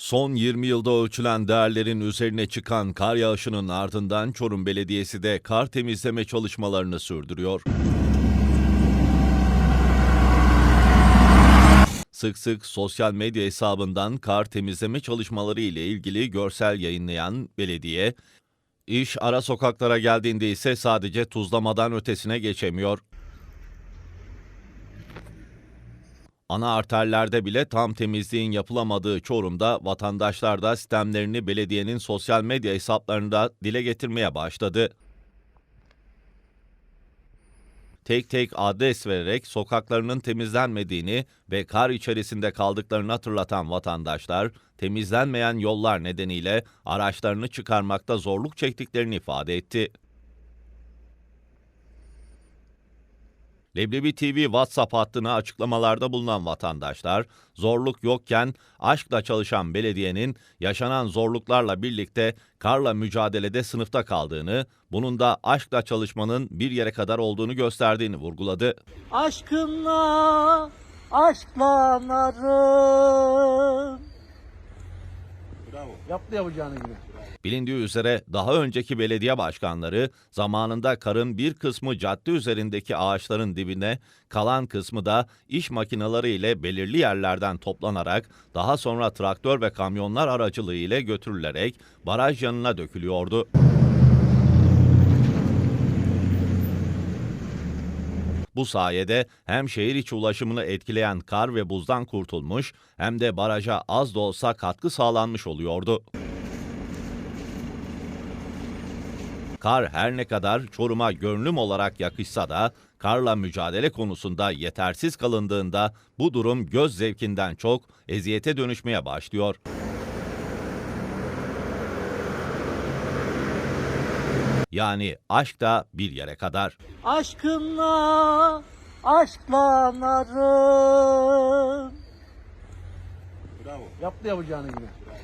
Son 20 yılda ölçülen değerlerin üzerine çıkan kar yağışının ardından Çorum Belediyesi de kar temizleme çalışmalarını sürdürüyor. Sık sık sosyal medya hesabından kar temizleme çalışmaları ile ilgili görsel yayınlayan belediye, iş ara sokaklara geldiğinde ise sadece tuzlamadan ötesine geçemiyor. Ana arterlerde bile tam temizliğin yapılamadığı Çorum'da vatandaşlar da sistemlerini belediyenin sosyal medya hesaplarında dile getirmeye başladı. Tek tek adres vererek sokaklarının temizlenmediğini ve kar içerisinde kaldıklarını hatırlatan vatandaşlar, temizlenmeyen yollar nedeniyle araçlarını çıkarmakta zorluk çektiklerini ifade etti. Leblebi TV WhatsApp hattına açıklamalarda bulunan vatandaşlar, zorluk yokken aşkla çalışan belediyenin yaşanan zorluklarla birlikte karla mücadelede sınıfta kaldığını, bunun da aşkla çalışmanın bir yere kadar olduğunu gösterdiğini vurguladı. Aşkınla aşklanarım. Bravo. Yaptı yapacağını gibi. Bilindiği üzere daha önceki belediye başkanları zamanında karın bir kısmı cadde üzerindeki ağaçların dibine, kalan kısmı da iş makineleri ile belirli yerlerden toplanarak daha sonra traktör ve kamyonlar aracılığı ile götürülerek baraj yanına dökülüyordu. Bu sayede hem şehir içi ulaşımını etkileyen kar ve buzdan kurtulmuş hem de baraja az da olsa katkı sağlanmış oluyordu. Kar her ne kadar Çorum'a görünüm olarak yakışsa da karla mücadele konusunda yetersiz kalındığında bu durum göz zevkinden çok eziyete dönüşmeye başlıyor. Yani aşk da bir yere kadar. Aşkınla aşklanarım. Bravo. Yaptı yapacağını gibi.